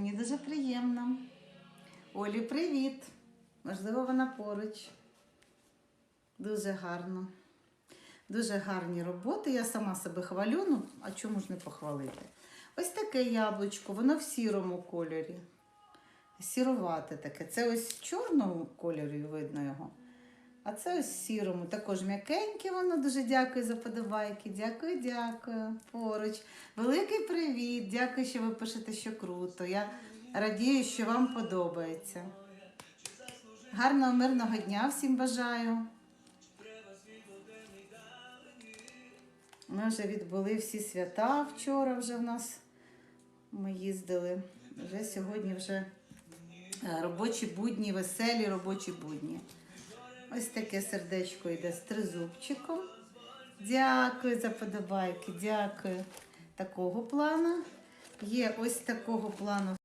Мені дуже приємно. Олі, привіт! Можливо, вона поруч. Дуже гарно. Дуже гарні роботи. Я сама себе хвалю, ну а чому ж не похвалити? Ось таке яблучко, воно в сірому кольорі. Сірувате таке. Це ось в чорному кольорі видно його. А це ось сірому, також м'якеньке воно. Дуже дякую за подобайки. Дякую, дякую. Поруч. Великий привіт. Дякую, що ви пишете, що круто. Я радію, що вам подобається. Гарного мирного дня всім бажаю. Ми вже відбули всі свята вчора вже в нас. Ми їздили. Вже сьогодні вже е, робочі будні, веселі робочі будні. Ось таке сердечко йде з тризубчиком. Дякую за подобайки, дякую. Такого плану. Є ось такого плану